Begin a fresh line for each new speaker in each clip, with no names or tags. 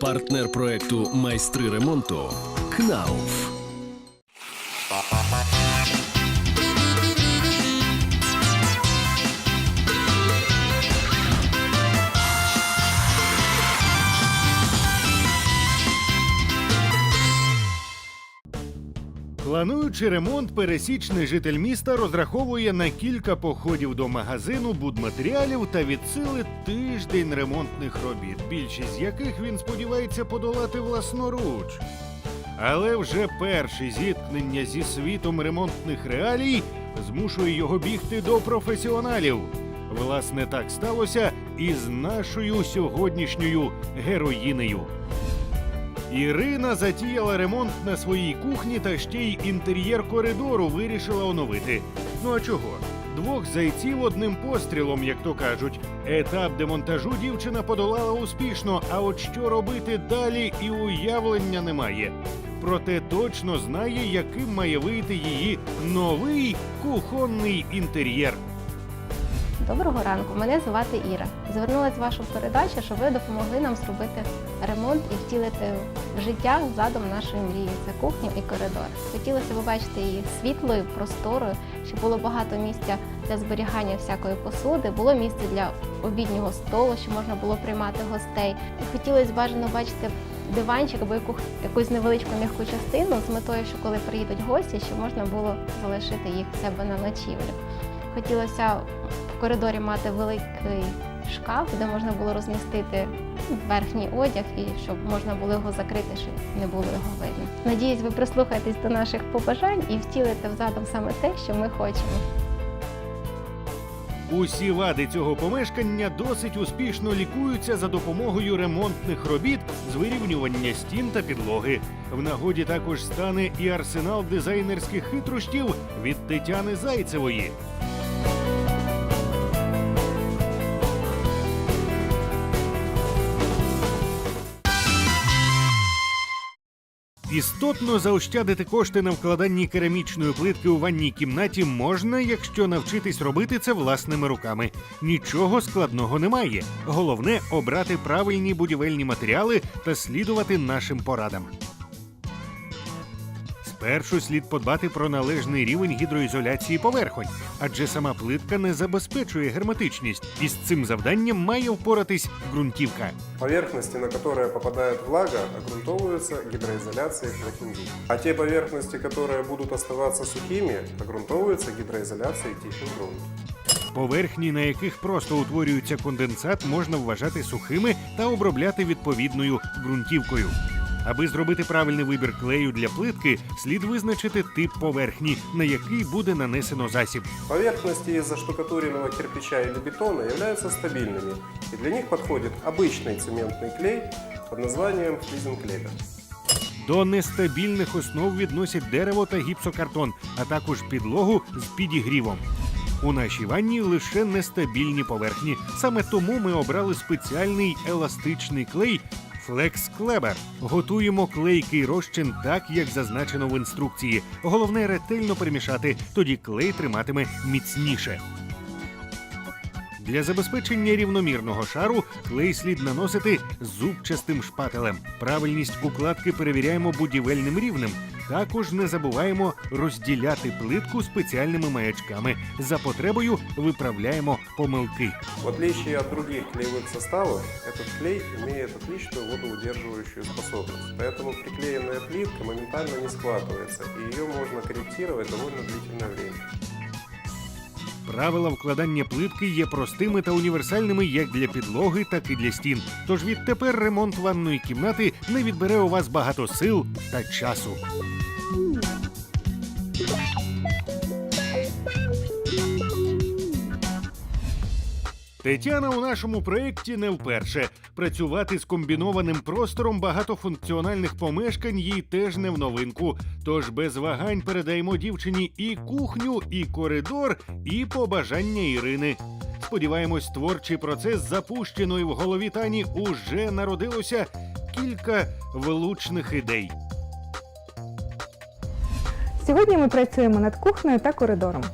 Партнер проекту Майстри ремонту КНАУФ.
Плануючи ремонт, пересічний житель міста розраховує на кілька походів до магазину будматеріалів та від сили тиждень ремонтних робіт, більшість з яких він сподівається подолати власноруч. Але вже перше зіткнення зі світом ремонтних реалій змушує його бігти до професіоналів. Власне, так сталося і з нашою сьогоднішньою героїнею. Ірина затіяла ремонт на своїй кухні та ще й інтер'єр коридору вирішила оновити. Ну а чого? Двох зайців одним пострілом, як то кажуть. Етап демонтажу дівчина подолала успішно, а от що робити далі і уявлення немає. Проте точно знає, яким має вийти її новий кухонний інтер'єр.
Доброго ранку, мене звати Іра. Звернулася з вашу передачу, щоб ви допомогли нам зробити ремонт і втілити в життя задум нашої мрії. Це кухню і коридор. Хотілося побачити її світлою, просторою, щоб було багато місця для зберігання всякої посуди, було місце для обіднього столу, щоб можна було приймати гостей. І хотілося бажано бачити диванчик або яку, якусь невеличку м'яку частину з метою, що коли приїдуть гості, щоб можна було залишити їх в себе на ночівлю. Хотілося в коридорі мати великий шкаф, де можна було розмістити верхній одяг і щоб можна було його закрити, щоб не було його видно. Надіюсь, ви прислухаєтесь до наших побажань і втілите в задум саме те, що ми хочемо.
Усі вади цього помешкання досить успішно лікуються за допомогою ремонтних робіт з вирівнювання стін та підлоги. В нагоді також стане і арсенал дизайнерських хитрощів від Тетяни Зайцевої. Істотно заощадити кошти на вкладанні керамічної плитки у ванній кімнаті можна, якщо навчитись робити це власними руками. Нічого складного немає. Головне обрати правильні будівельні матеріали та слідувати нашим порадам. Спершу слід подбати про належний рівень гідроізоляції поверхонь, адже сама плитка не забезпечує герметичність, і з цим завданням має впоратись ґрунтівка.
Поверхности, на которые попадает влага, огрунтовываются гидроизоляцией плотинги. А те поверхности, которые будут оставаться сухими, огрунтовываются гидроизоляцией тихий грунт.
Поверхні, на яких просто утворюється конденсат, можна вважати сухими та обробляти відповідною ґрунтівкою. Аби зробити правильний вибір клею для плитки, слід визначити тип поверхні, на який буде нанесено засіб.
Поверхности из заштукатуренного кирпича или бетона являются стабильными, и для них подходит обычный цементный клей под названием флизенклевер.
До нестабільних основ відносять дерево та гіпсокартон, а також підлогу з підігрівом. У нашій ванні лише нестабільні поверхні. Саме тому ми обрали спеціальний еластичний клей Flex Клебер. Готуємо клейкий розчин так, як зазначено в інструкції. Головне ретельно перемішати, тоді клей триматиме міцніше. Для забезпечення рівномірного шару клей слід наносити зубчастим шпателем. Правильність укладки перевіряємо будівельним рівнем. Також не забуваємо розділяти плитку спеціальними маячками. За потребою виправляємо помилки.
В отличие от других клеевых составов, этот клей имеет отличную водоудерживающую способность. Поэтому приклеенная плитка моментально не схватывается, и ее можно корректировать довольно длительное время.
Правила вкладання плитки є простими та універсальними як для підлоги, так і для стін. Тож відтепер ремонт ванної кімнати не відбере у вас багато сил та часу. Тетяна у нашому проєкті не вперше. Працювати з комбінованим простором багатофункціональних помешкань їй теж не в новинку. Тож без вагань передаємо дівчині і кухню, і коридор, і побажання Ірини. Сподіваємось, творчий процес запущено і в голові Тані уже народилося кілька влучних ідей.
Сьогодні ми працюємо над кухнею та коридором.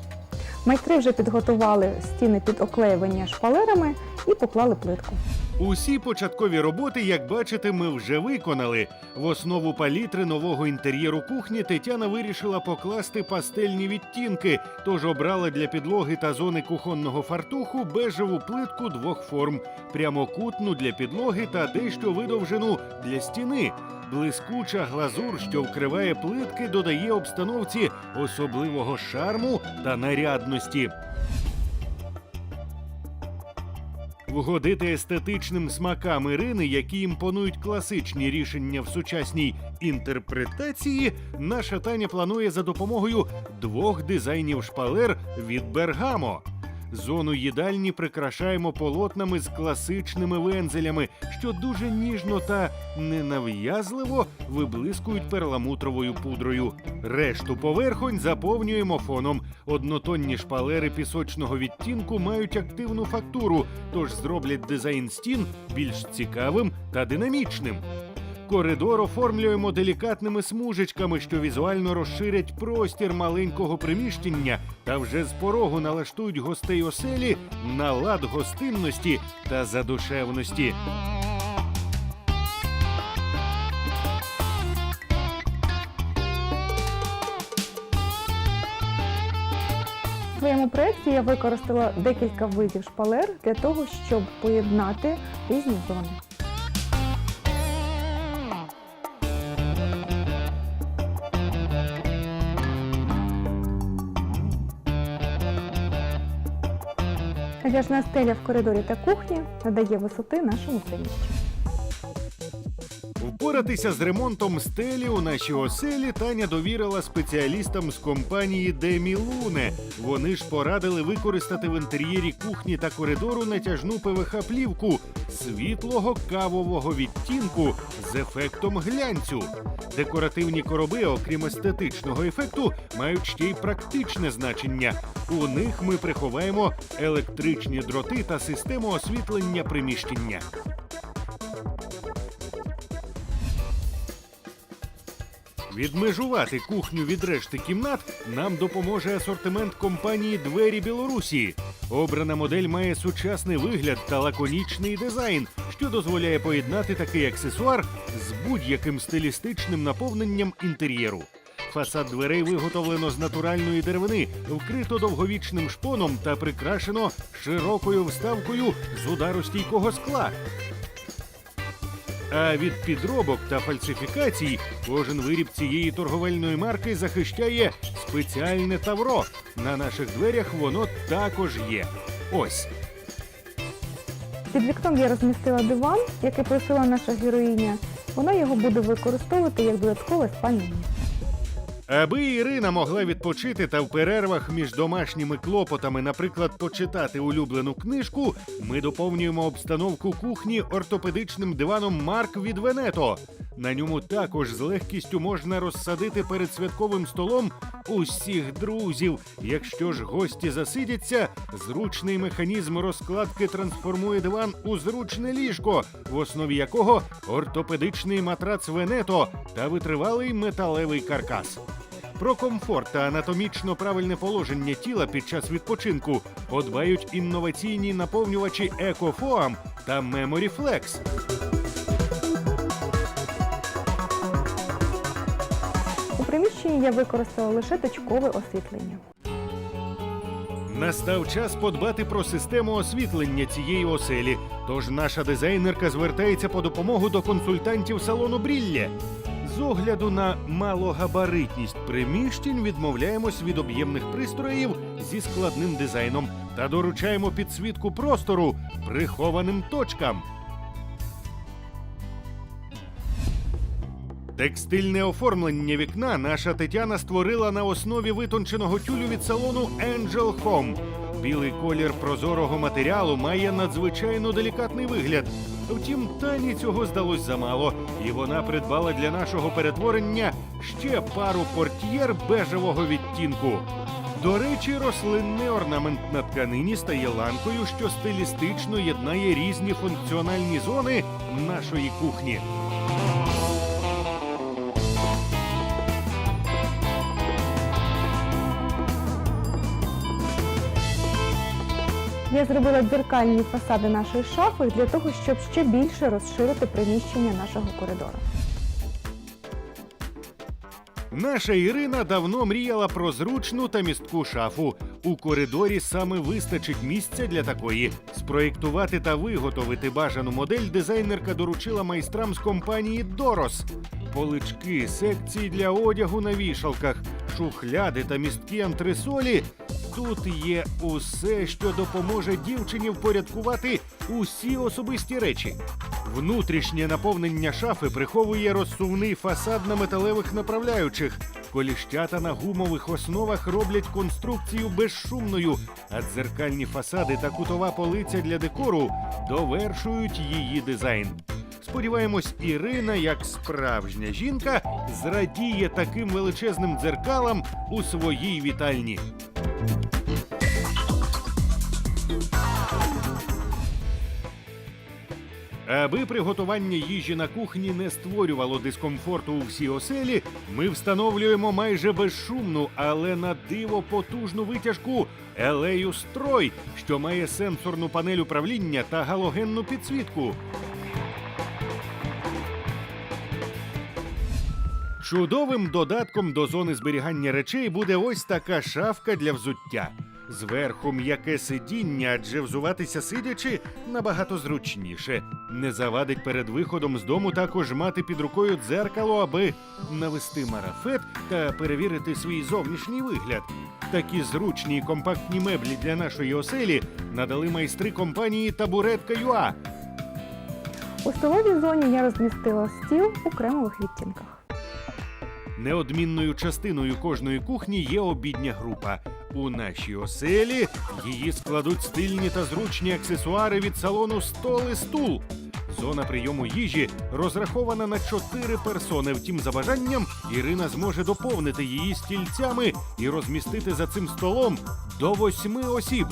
Майстри вже підготували стіни під оклеювання шпалерами і поклали плитку.
Усі початкові роботи, як бачите, ми вже виконали. В основу палітри нового інтер'єру кухні Тетяна вирішила покласти пастельні відтінки, тож обрала для підлоги та зони кухонного фартуху бежеву плитку двох форм, прямокутну для підлоги та дещо видовжену для стіни. Блискуча глазур, що вкриває плитки, додає обстановці особливого шарму та нарядності. Вгодити естетичним смакам Ірини, які імпонують класичні рішення в сучасній інтерпретації, наша Таня планує за допомогою двох дизайнів шпалер від Бергамо. Зону їдальні прикрашаємо полотнами з класичними вензелями, що дуже ніжно та ненав'язливо виблискують перламутровою пудрою. Решту поверхонь заповнюємо фоном. Однотонні шпалери пісочного відтінку мають активну фактуру, тож зроблять дизайн стін більш цікавим та динамічним. Коридор оформлюємо делікатними смужечками, що візуально розширять простір маленького приміщення та вже з порогу налаштують гостей оселі на лад гостинності та задушевності.
У своєму проєкті я використала декілька видів шпалер для того, щоб поєднати різні зони. Натяжна стеля в коридорі та кухні надає висоти нашому приміщенню.
Впоратися з ремонтом стелі у нашій оселі Таня довірила спеціалістам з компанії Демі Луне. Вони ж порадили використати в інтер'єрі кухні та коридору натяжну ПВХ-плівку світлого кавового відтінку з ефектом глянцю. Декоративні короби, окрім естетичного ефекту, мають ще й практичне значення. У них ми приховаємо електричні дроти та систему освітлення приміщення. Відмежувати кухню від решти кімнат нам допоможе асортимент компанії Двері Білорусі. Обрана модель має сучасний вигляд та лаконічний дизайн, що дозволяє поєднати такий аксесуар з будь-яким стилістичним наповненням інтер'єру. Фасад дверей виготовлено з натуральної деревини, вкрито довговічним шпоном та прикрашено широкою вставкою з ударостійкого скла. А від підробок та фальсифікацій кожен виріб цієї торговельної марки захищає спеціальне тавро. На наших дверях воно також є. Ось.
Під вікном я розмістила диван, який просила наша героїня. Вона його буде використовувати як додаткове спальне місце.
Аби Ірина могла відпочити та в перервах між домашніми клопотами, наприклад, почитати улюблену книжку, ми доповнюємо обстановку кухні ортопедичним диваном Марк від Венето. На ньому також з легкістю можна розсадити перед святковим столом усіх друзів. Якщо ж гості засидяться, зручний механізм розкладки трансформує диван у зручне ліжко, в основі якого ортопедичний матрац Венето та витривалий металевий каркас. Про комфорт та анатомічно правильне положення тіла під час відпочинку подбають інноваційні наповнювачі EcoFoam та MemoryFlex.
У приміщенні я використала лише точкове освітлення.
Настав час подбати про систему освітлення цієї оселі. Тож наша дизайнерка звертається по допомогу до консультантів салону Брілля. З огляду на малогабаритність приміщень відмовляємось від об'ємних пристроїв зі складним дизайном та доручаємо підсвітку простору прихованим точкам. Текстильне оформлення вікна наша Тетяна створила на основі витонченого тюлю від салону Angel Home. Білий колір прозорого матеріалу має надзвичайно делікатний вигляд. Втім, Тані цього здалось замало, і вона придбала для нашого перетворення ще пару портьєр бежевого відтінку. До речі, рослинний орнамент на тканині стає ланкою, що стилістично єднає різні функціональні зони нашої кухні.
Я зробила дзеркальні фасади нашої шафи для того, щоб ще більше розширити приміщення нашого коридору.
Наша Ірина давно мріяла про зручну та містку шафу. У коридорі саме вистачить місця для такої. Спроєктувати та виготовити бажану модель дизайнерка доручила майстрам з компанії Дорос. Полички, секції для одягу на вішалках, шухляди та місткі антресолі. Тут є усе, що допоможе дівчині впорядкувати усі особисті речі. Внутрішнє наповнення шафи приховує розсувний фасад на металевих направляючих. Коліщата на гумових основах роблять конструкцію безшумною, а дзеркальні фасади та кутова полиця для декору довершують її дизайн. Сподіваємось, Ірина, як справжня жінка, зрадіє таким величезним дзеркалам у своїй вітальні. Аби приготування їжі на кухні не створювало дискомфорту у всій оселі, ми встановлюємо майже безшумну, але на диво потужну витяжку Елею Строй, що має сенсорну панель управління та галогенну підсвітку. Чудовим додатком до зони зберігання речей буде ось така шафка для взуття. Зверху м'яке сидіння, адже взуватися сидячи набагато зручніше. Не завадить перед виходом з дому також мати під рукою дзеркало, аби навести марафет та перевірити свій зовнішній вигляд. Такі зручні і компактні меблі для нашої оселі надали майстри компанії Табуретка ЮА.
У столовій зоні я розмістила стіл у кремових відтінках.
Неодмінною частиною кожної кухні є обідня група. У нашій оселі її складуть стильні та зручні аксесуари від салону стол і стул. Зона прийому їжі розрахована на чотири персони. Втім, за бажанням Ірина зможе доповнити її стільцями і розмістити за цим столом до восьми осіб.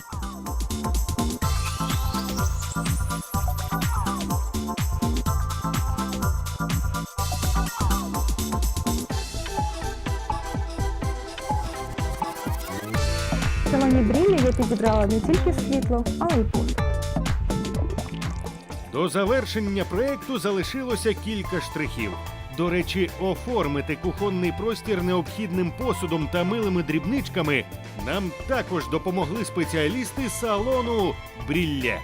Салоні Брілі я підібрала не тільки світло, але й пункт.
До завершення проекту залишилося кілька штрихів. До речі, оформити кухонний простір необхідним посудом та милими дрібничками нам також допомогли спеціалісти салону Брілля.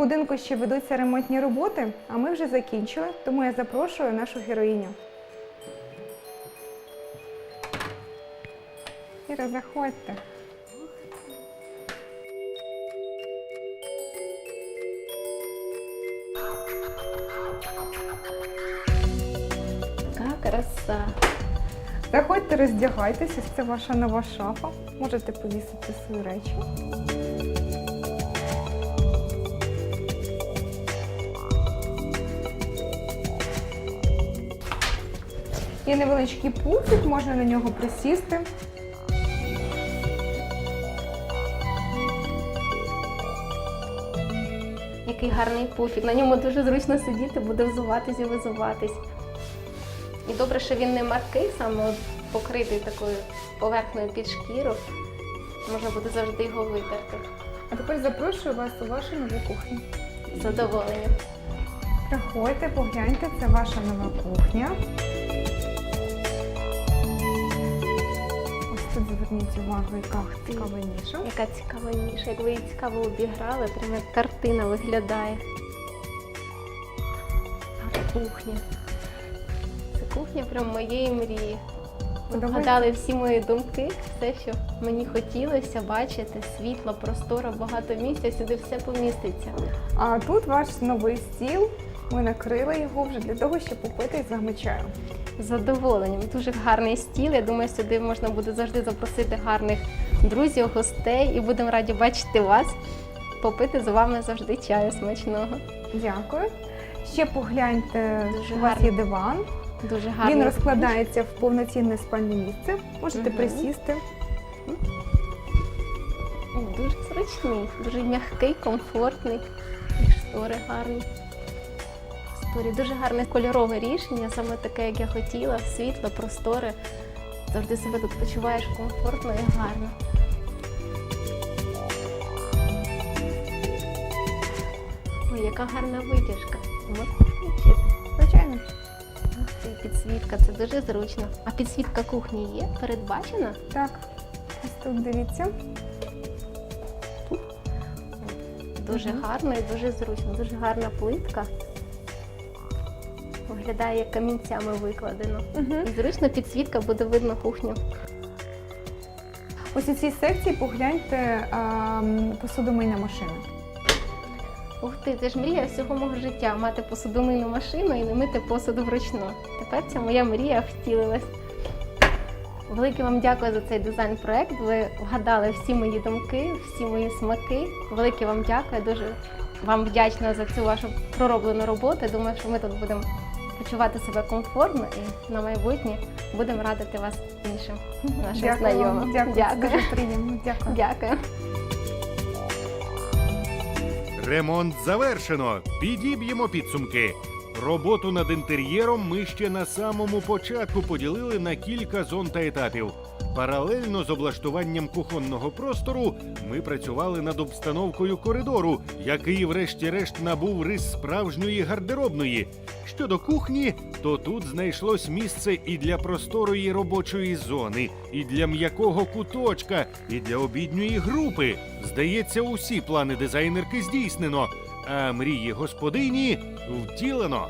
Будинку ще ведуться ремонтні роботи, а ми вже закінчили, тому я запрошую нашу героїню. Іра, заходьте.
Така краса.
Заходьте, роздягайтеся, це ваша нова шафа. Можете повісити свої речі. Є невеличкий пуфік, можна на нього присісти.
Який гарний пуфік. На ньому дуже зручно сидіти, буде взуватись і визуватись. І добре, що він не маркий, саме покритий такою поверхнею під шкіру. Можна буде завжди його витерти.
А тепер запрошую вас у вашу нову кухню.
З задоволенням.
Приходьте, погляньте, це ваша нова кухня. Зверніть увагу, яка цікава ніша.
Яка цікава ніша, як ви її цікаво обіграли, прямо як картина виглядає. Кухня. Це кухня прям моєї мрії. Ви вгадали всі мої думки, все, що мені хотілося бачити, світло, простора, багато місця, сюди все поміститься.
А тут ваш новий стіл. Ми накрили його вже для того, щоб попити з вами чаю.
З задоволенням. Дуже гарний стіл. Я думаю, сюди можна буде завжди запросити гарних друзів, гостей і будемо раді бачити вас, попити з вами завжди чаю смачного.
Дякую. Ще погляньте,
Дуже
у вас
гарно.
є диван.
Дуже гарно.
Він розкладається в повноцінне спальне місце. Можете
Мгм.
присісти.
Дуже зручний, дуже м'який, комфортний. І штори гарні. Штори дуже гарне кольорове рішення, саме таке, як я хотіла, світло, просторе. Завжди себе тут почуваєш комфортно і гарно. Ой, яка гарна витяжка. Можна включити.
Звичайно.
Ти, підсвітка, це дуже зручно. А підсвітка кухні є? Передбачена?
Так. Ось тут дивіться.
Дуже гарно і дуже зручно, дуже гарна плитка. Виглядає як камінцями викладено.
Угу.
Зручно підсвітка буде видно кухню.
Ось у цій секції погляньте а, м, посудомийна машина.
Ух ти, це ж мрія всього мого життя мати посудомийну машину і не мити посуду вручну. Тепер ця моя мрія втілилась. Велике вам дякую за цей дизайн-проект. Ви вгадали всі мої думки, всі мої смаки. Велике вам дякую. Дуже вам вдячна за цю вашу пророблену роботу. Думаю, що ми тут будемо почувати себе комфортно і на майбутнє будемо радити вас іншим нашим
Дякую
знайомим.
Дякую. Це
Дякую.
Дуже приємно. Дякую.
Дякую.
Ремонт завершено. Підіб'ємо підсумки. Роботу над інтер'єром ми ще на самому початку поділили на кілька зон та етапів. Паралельно з облаштуванням кухонного простору ми працювали над обстановкою коридору, який, врешті-решт, набув рис справжньої гардеробної. Щодо кухні, то тут знайшлось місце і для просторої робочої зони, і для м'якого куточка, і для обідньої групи. Здається, усі плани дизайнерки здійснено, а мрії господині втілено.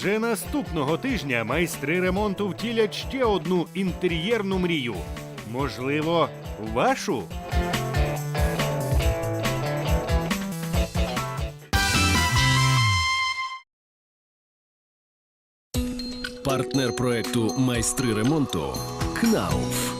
Вже наступного тижня майстри ремонту втілять ще одну інтер'єрну мрію. Можливо, вашу?
Партнер проекту Майстри ремонту КНАУФ.